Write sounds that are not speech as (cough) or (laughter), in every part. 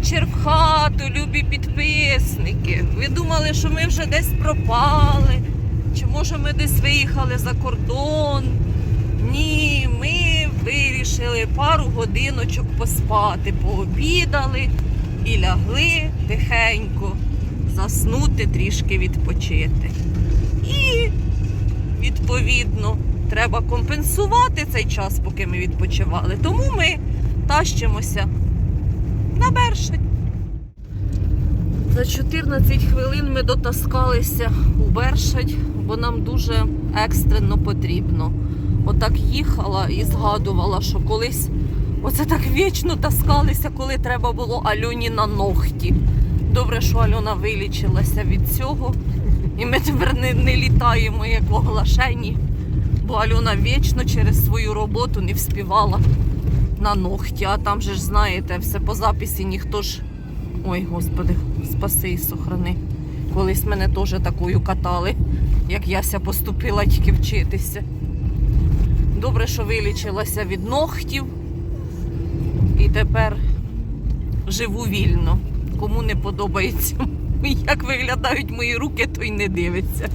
вечір в хату, любі підписники. Ви думали, що ми вже десь пропали, чи може ми десь виїхали за кордон? Ні, ми вирішили пару годиночок поспати, пообідали і лягли тихенько заснути, трішки відпочити. І відповідно треба компенсувати цей час, поки ми відпочивали. Тому ми тащимося на Бершень. За 14 хвилин ми дотаскалися у Бершень, бо нам дуже екстрено потрібно. Отак їхала і згадувала, що колись оце так вічно таскалися, коли треба було Альоні на ногті. Добре, що Альона вилічилася від цього. І ми тепер не, не літаємо як оглашені, бо Альона вічно через свою роботу не вспівала на ногті. А там же ж знаєте, все по записі ніхто ж. Ой, господи, спаси і сохрани. Колись мене теж такою катали, як Яся поступила тільки вчитися. Добре, що вилічилася від ногтів. І тепер живу вільно. Кому не подобається, (laughs) як виглядають мої руки, той не дивиться.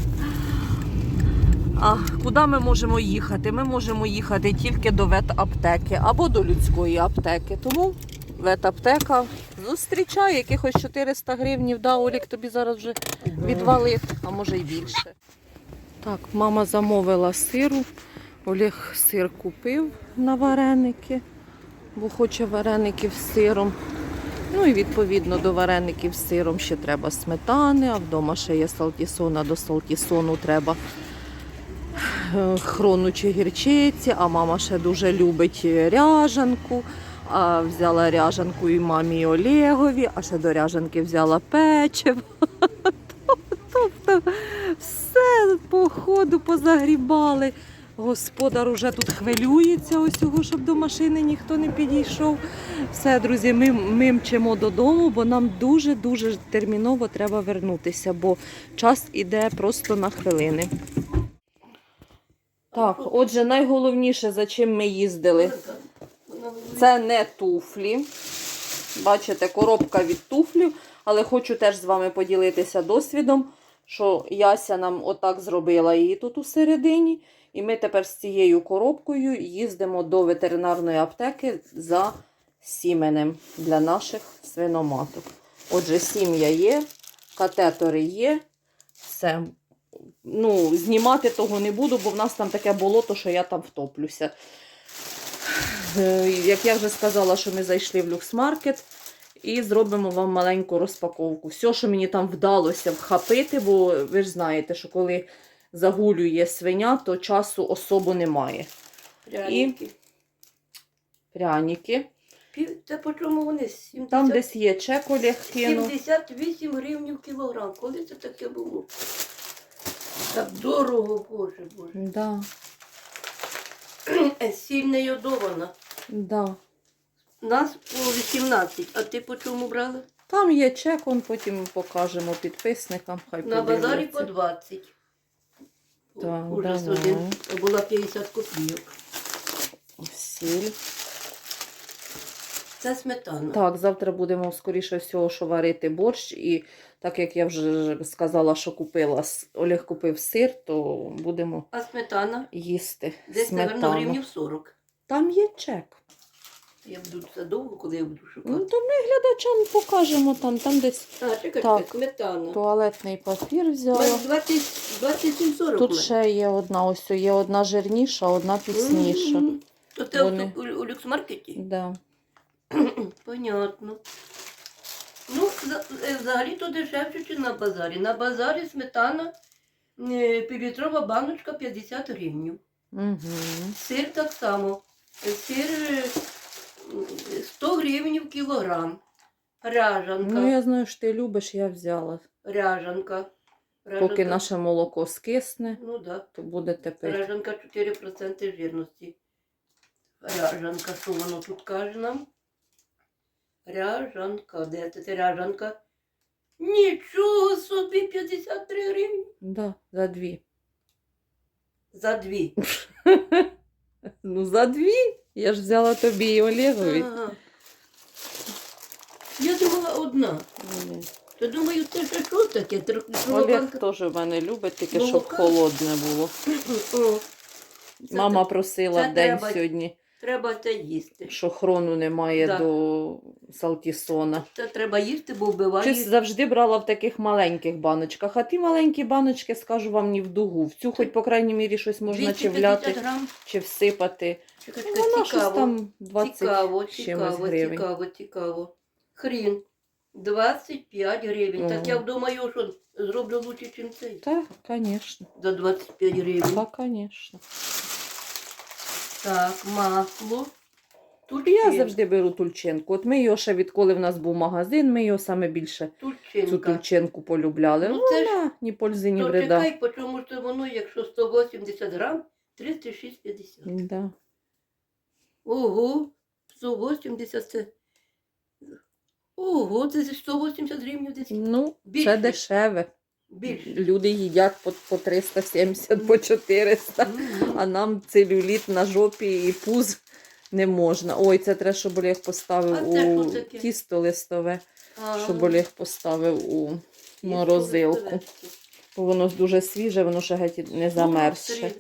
А куди ми можемо їхати? Ми можемо їхати тільки до ветаптеки або до людської аптеки. Тому ветаптека зустрічає якихось 400 гривнів. Да, Олік тобі зараз вже відвалив, а може й більше. Так, мама замовила сиру. Олег сир купив на вареники, бо хоче вареників з сиром. Ну і відповідно до вареників з сиром ще треба сметани, а вдома ще є салтісон, а до салтісону треба е, хрону чи гірчиці, а мама ще дуже любить ряжанку. А взяла ряжанку і мамі Олегові, а ще до ряжанки взяла печиво. (laughs) Тобто все по ходу позагрібали. Господар уже тут хвилюється ось цього, щоб до машини ніхто не підійшов. Все, друзі, ми, ми мчимо додому, бо нам дуже-дуже терміново треба вернутися, бо час іде просто на хвилини. Так, отже, найголовніше, за чим ми їздили, це не туфлі. Бачите, коробка від туфлів, але хочу теж з вами поділитися досвідом, що Яся нам отак зробила її тут у середині. І ми тепер з цією коробкою їздимо до ветеринарної аптеки за сіменем для наших свиноматок. Отже, сім'я є, катетори є. Все. Ну, знімати того не буду, бо в нас там таке болото, що я там втоплюся. Е, Як я вже сказала, що ми зайшли в люксмаркет і зробимо вам маленьку розпаковку. Все, що мені там вдалося вхапити, бо ви ж знаєте, що коли загулює свиня, то часу особо немає. Пряники. Пряники. Пів... Та по чому вони? 70... Там десь є чек кинув. 78 гривень в кілограм. Коли це таке було? Так дорого, боже, боже. Да, Е, не йодована. да. Нас по 18, а ти по чому брала? Там є чек, он потім покажемо підписникам. Хай На базарі по 20. Так, Ужас давай. один. Була 50 копійок. Сіль. Це сметана. Так, завтра будемо, скоріше всього, що варити борщ. І так як я вже сказала, що купила, Олег купив сир, то будемо А сметана? їсти Десь, мабуть, сметану. гривнів 40. Там є чек. Я буду це довго, коли я буду Ну, шукати. то ми глядачам покажемо там, там десь А, чекай, так. сметана. туалетний папір взяла. 27-40. Тут ще є одна, ось є одна жирніша, одна пісніша. Мгм. То ти Вони. у, у люксмаркеті? Да. (clears throat) Понятно. Ну, е, взагалі то дешевше, чи на базарі. На базарі сметана е, півлітрова баночка 50 гривень. Угу. Сир так само. Е, Сир е, 100 гривень в кілограм. Ряжанка. Ну, я знаю, що ти любиш, я взяла. Ряжанка. Поки наше молоко скисне, Ну да. то будете пити. Ряжанка 4% жирності. Ряжанка, що воно тут каже нам? Ряжанка. Де це ця ряжанка? Нічого собі 53 гривні. Да, за дві. За дві. (laughs) Ну, за дві. Я ж взяла тобі і Олегові. Ага. Я думала, Одна. Ні. То думаю, це ще що таке? Трьохлітрова Олег теж в мене любить, тільки щоб Молока? холодне було. О, Мама просила це день треба. сьогодні, Треба це їсти. що хрону немає Да. до Салтісона. Це треба їсти, бо вбиває. Щось завжди брала в таких маленьких баночках, а ті маленькі баночки, скажу вам, ні в дугу. В цю хоч, по крайній мірі, щось можна чи 250 вляти, грам. чи всипати. Чекай, Ну, чекай, Вона щось цікаво. там 20 цікаво, чимось цікаво, гривень. цікаво, цікаво. Хрін. 25 гривень. Так я думаю, що зроблю лучше, ніж цей. Так, звісно. За 25 гривень. Так, звісно. Так, масло. Тут Я завжди беру тульченку. От ми його ще відколи в нас був магазин, ми його саме більше цю Тульчинка. тульченку полюбляли. Ну, Ну, це ж- ні пользи, ні То вреда. чекай, по чому ж воно, якщо 180 грам, 36,50. Да. Ого, 180 це. Ого, це 180 гривень десь. Ну, Більше. це дешеве. Більше. Люди їдять по, по 370, по 400, Мгм. а нам целюліт на жопі і пуз не можна. Ой, це треба, щоб Олег поставив А у тісто листове, А, щоб Олег поставив у морозилку. Бо воно дуже свіже, воно ще геть не 43 замерзше.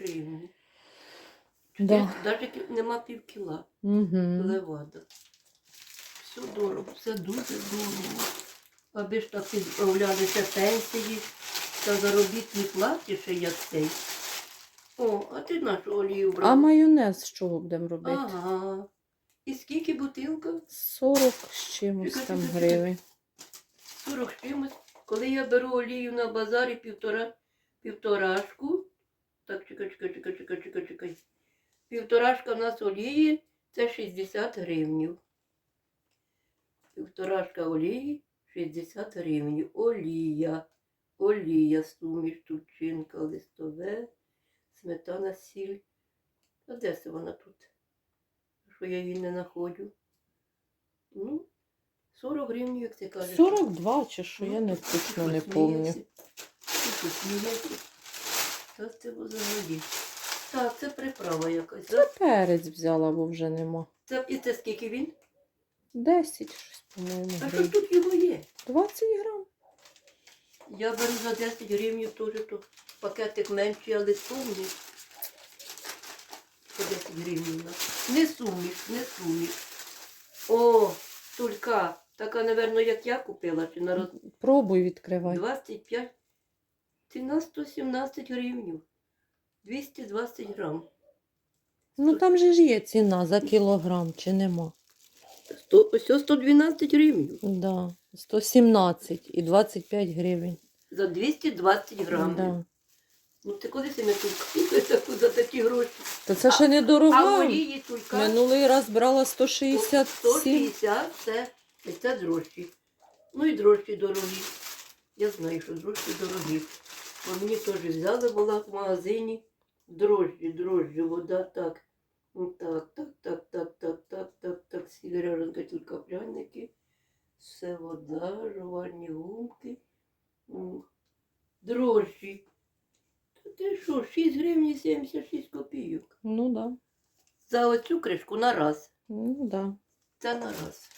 Да. Навіть нема пів кіла. Угу. Левада. Все дорого, все дуже дорого. Аби ж так відправлялися пенсії та заробітні платі ще як цей. О, а ти нашу олію брав? А майонез з чого будемо робити? Ага. І скільки бутилка? 40 з чимось Чекай, там гривень. 40 з чимось. Коли я беру олію на базарі півтора, півторашку. Так, чекай, чекай, чекай, чекай, чекай, чекай. Півторашка в нас олії це 60 гривнів. Півторашка олії 60 гривень. Олія. Олія, суміш, тучинка, листове, сметана, сіль. А де це вона тут? Що я її не знаходжу? Ну, 40 гривень, як ти кажеш. 42 чи що, я Ну, не точно не пам'ятаю. Та це взагалі. Так, це приправа якась. Це перець взяла, бо вже нема. Це, і це скільки він? 10 щось, по-моєму, А що гривень. тут його є? 20 грам. Я беру за 10 гривень теж то пакетик менший, але повний. По 10 гривень. у нас. Не суміш, не суміш. О, тулька. Така, напевно, як я купила, чи на роз... Пробуй відкривай. 25. Ціна 117 гривень. 220 грам. Ну там же ж є ціна за кілограм, чи нема? 100, ось 112 гривень. Да. 117 і 25 гривень. За 220 грам. Да. Ну ти коли себе тулька за такі гроші? То це ще не А дорога. олії тулька? Минулий раз брала 167. 160 це, це дрожчі. Ну і дрожчі дорогі. Я знаю, що дрожчі дорогі. Бо мені теж взяли, була в магазині. Дрожжі, дрожжі, вода так. Так, так, так, так, так, так, так, так, сігарянка, тільки пряники. Все вода, жувальні гумки. Дрожжі. Та ти що, 6 гривень 76 копійок. Ну да. За оцю кришку на раз. Ну да. Це на раз.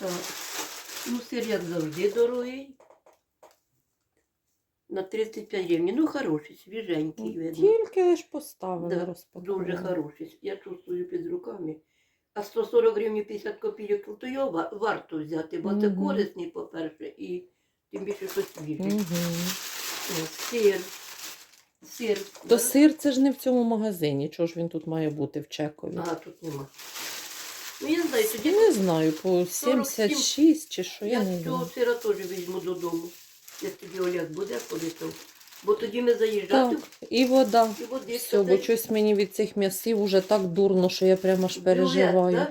Так. Ну, сир, як завжди, дорогий. На 35 гривень. Ну, хороший, свіженький, видно. Тільки лиш поставили Да, розпакували. Дуже хороший. Я чувствую під руками. А 140 гривень 50 копійок, то його варто взяти, бо це Мгм. корисний, по-перше, і тим більше, що свіжий. О, Сир. Сир. То сир це ж не в цьому магазині. Чого ж він тут має бути в Чекові? Ага, тут нема. Ну, я не знаю, тоді Не знаю, по 76 чи що, я Я не цього сира теж візьму додому. Як тоді Олег буде ходити. Бо тоді ми заїжджати Так, і вода. і води. Все, бо щось мені від цих м'ясів уже так дурно, що я прямо аж переживаю.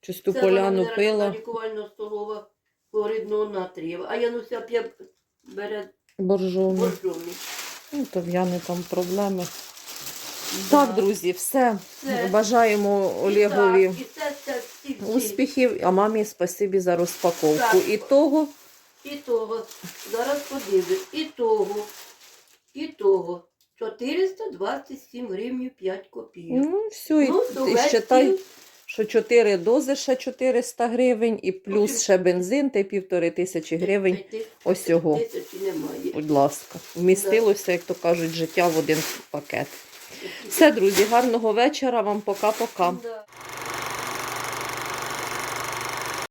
Щось ту поляну пила. лікувально столова хлоридного натрію. А Януся п'є бере Боржомі. боржомі. Ну, то в Яни там проблеми. Так, друзі, все. Все. Бажаємо Олегові І це, це, всі, всі. успіхів, а мамі спасибі за розпаковку. Так. І того, І того. Зараз подивлюсь. І того. І того. 427 гривень 5 копійок. ну, все, і, Ну, і довести считай, що 4 дози ще 400 гривень, і плюс ще бензин, та й півтори тисячі гривень. П'яти Ось цього. Тисячі немає. Будь ласка, вмістилося, як то кажуть, життя в один пакет. Все, друзі, гарного вечора вам. Пока-пока. Да.